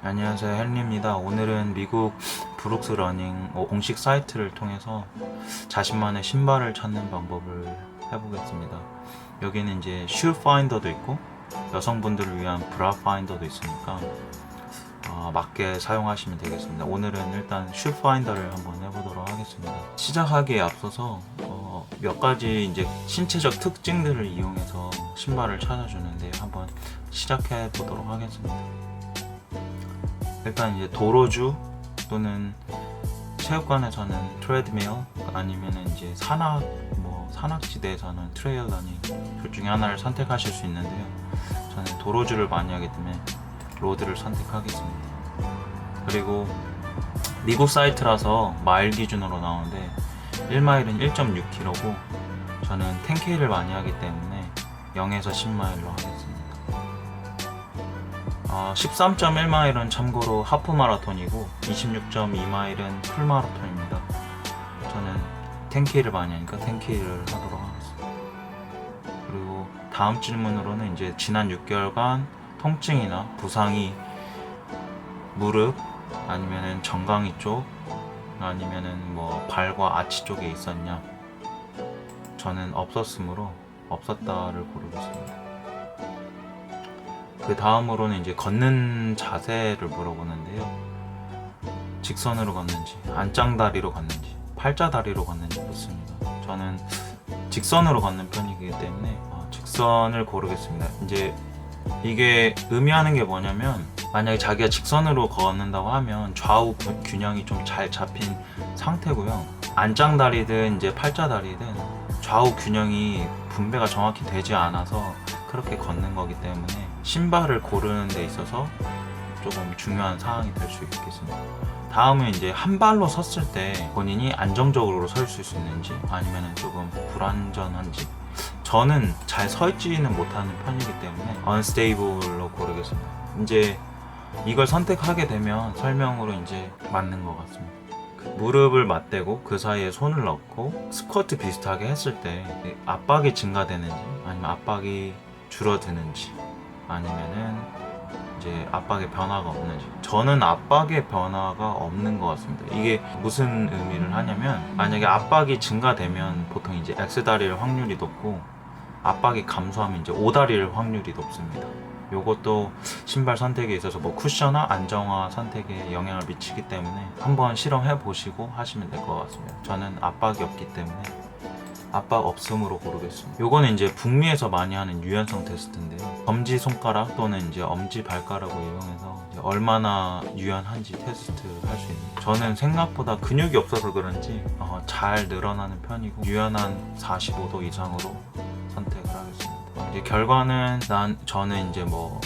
안녕하세요 헨리입니다. 오늘은 미국 브룩스 러닝 어, 공식 사이트를 통해서 자신만의 신발을 찾는 방법을 해보겠습니다. 여기는 이제 슈 파인더도 있고 여성분들을 위한 브라 파인더도 있으니까 어, 맞게 사용하시면 되겠습니다. 오늘은 일단 슈 파인더를 한번 해보도록 하겠습니다. 시작하기에 앞서서 어, 몇 가지 이제 신체적 특징들을 이용해서 신발을 찾아주는데 한번 시작해 보도록 하겠습니다. 일단 이제 도로주 또는 체육관에서는 트레드밀 아니면은 이제 산악 뭐 산악지대에서는 트레일 러닝 둘 중에 하나를 선택하실 수 있는데요. 저는 도로주를 많이 하기 때문에 로드를 선택하겠습니다. 그리고 미국 사이트라서 마일 기준으로 나오는데 1마일은 1.6km고 저는 10K를 많이 하기 때문에 0에서 10마일로 하겠습니다. 아, 13.1마일은 참고로 하프 마라톤이고 26.2마일은 풀 마라톤입니다. 저는 10K를 많이 하니까 10K를 하도록 하겠습니다. 그리고 다음 질문으로는 이제 지난 6개월간 통증이나 부상이 무릎 아니면은 정강이 쪽 아니면은 뭐 발과 아치 쪽에 있었냐? 저는 없었으므로 없었다를 고르겠습니다. 그 다음으로는 이제 걷는 자세를 물어보는데요. 직선으로 걷는지, 안짱다리로 걷는지, 팔자다리로 걷는지 묻습니다. 저는 직선으로 걷는 편이기 때문에 어, 직선을 고르겠습니다. 이제 이게 의미하는 게 뭐냐면 만약에 자기가 직선으로 걷는다고 하면 좌우 균- 균형이 좀 잘 잡힌 상태고요. 안짱다리든 이제 팔자다리든 좌우 균형이 분배가 정확히 되지 않아서 그렇게 걷는 거기 때문에 신발을 고르는 데 있어서 조금 중요한 사항이 될 수 있겠습니다. 다음은 이제 한 발로 섰을 때 본인이 안정적으로 설 수 있는지 아니면 조금 불안전한지 저는 잘 서 있지는 못하는 편이기 때문에 unstable로 고르겠습니다. 이제 이걸 선택하게 되면 설명으로 이제 맞는 것 같습니다. 그 무릎을 맞대고 그 사이에 손을 넣고 스쿼트 비슷하게 했을 때 압박이 증가되는지 아니면 압박이 줄어드는지 아니면은 이제 압박의 변화가 없는지 저는 압박의 변화가 없는 것 같습니다. 이게 무슨 의미를 하냐면 만약에 압박이 증가되면 보통 이제 X다리일 확률이 높고 압박이 감소하면 이제 O다리일 확률이 높습니다. 요것도 신발 선택에 있어서 뭐 쿠션화 안정화 선택에 영향을 미치기 때문에 한번 실험해 보시고 하시면 될 것 같습니다. 저는 압박이 없기 때문에 압박 없음으로 고르겠습니다. 요거는 이제 북미에서 많이 하는 유연성 테스트인데요. 검지 손가락 또는 이제 엄지 발가락을 이용해서 얼마나 유연한지 테스트를 할수 있는. 저는 생각보다 근육이 없어서 그런지 어, 잘 늘어나는 편이고 유연한 45도 이상으로 선택을 하겠습니다. 이제 결과는 난 저는 이제 뭐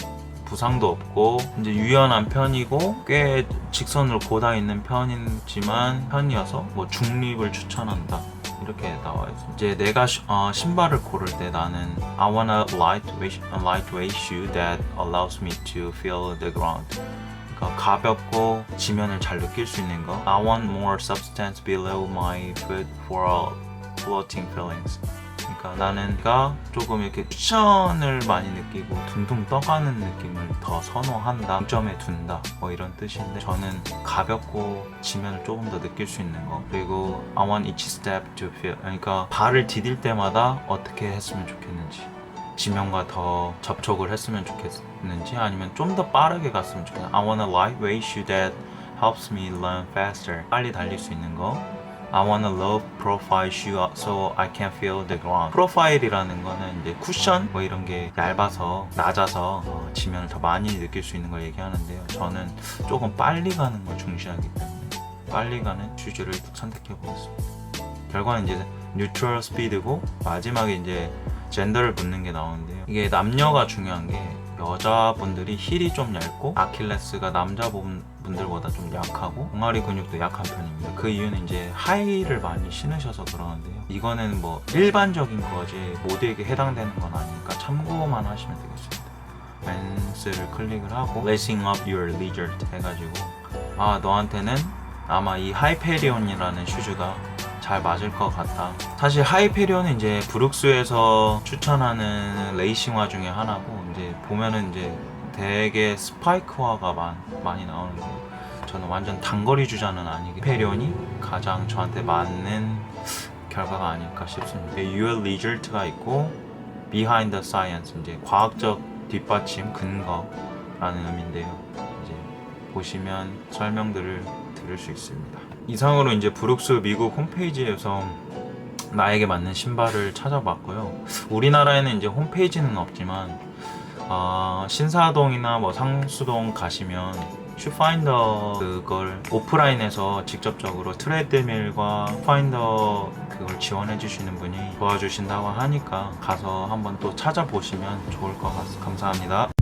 부상도 없고 이제 유연한 편이고 꽤 직선으로 고다 있는 편이지만 편이어서 뭐 중립을 추천한다. 이렇게 나와 있어. 이제 내가 시- 어, 신발을 고를 때 나는 I want a lightweight, a lightweight shoe that allows me to feel the ground. 그러니까 가볍고 지면을 잘 느낄 수 있는 거. I want more substance below my foot for floating feelings. 그러니까 나는 가 조금 이렇게 쿠션을 많이 느끼고 둥둥 떠가는 느낌을 더 선호한다. 중점에 둔다. 뭐 이런 뜻인데 저는 가볍고 지면을 조금 더 느낄 수 있는 거. 그리고 I want each step to feel. 그러니까 발을 디딜 때마다 어떻게 했으면 좋겠는지. 지면과 더 접촉을 했으면 좋겠는지 아니면 좀 더 빠르게 갔으면 좋겠는지 I want a lightweight shoe that helps me learn faster 빨리 달릴 수 있는 거 I want a low profile shoe so I can feel the ground. 프로파일이라는 거는 이제 쿠션 뭐 이런 게 얇아서 낮아서 어, 지면을 더 많이 느낄 수 있는 걸 얘기하는데요. 저는 조금 빨리 가는 걸 중시하기 때문에 빨리 가는 슈즈를 선택해 보겠습니다. 결과는 이제 뉴트럴 스피드고 마지막에 이제 젠더를 묻는 게 나오는데요. 이게 남녀가 중요한 게 여자분들이 힐이 좀 얇고 아킬레스가 남자분들보다 좀 약하고 종아리 근육도 약한 편입니다. 그 이유는 이제 하이를 많이 신으셔서 그러는데요. 이거는 뭐 일반적인 거지 모두에게 해당되는 건 아니니까 참고만 하시면 되겠습니다. 맨스를 클릭을 하고 Lacing up your leisure 해가지고 아 너한테는 아마 이 하이페리온이라는 슈즈가 잘 맞을 것 같다. 사실 하이페리온은 이제 브룩스에서 추천하는 레이싱화 중에 하나고 이제 보면은 이제 되게 스파이크화가 많, 많이 나오는 게 저는 완전 단거리 주자는 아니기 페리온이 가장 저한테 맞는 결과가 아닐까 싶습니다. UL 리절트가 있고 Behind the Science 이제 과학적 뒷받침 근거라는 의미인데요. 이제 보시면 설명들을 들을 수 있습니다. 이상으로 이제 브룩스 미국 홈페이지에서 나에게 맞는 신발을 찾아봤고요. 우리나라에는 이제 홈페이지는 없지만 어, 신사동이나 뭐 상수동 가시면 슈파인더 그걸 오프라인에서 직접적으로 트레드밀과 파인더 그걸 지원해 주시는 분이 도와주신다고 하니까 가서 한번 또 찾아보시면 좋을 것 같습니다. 감사합니다.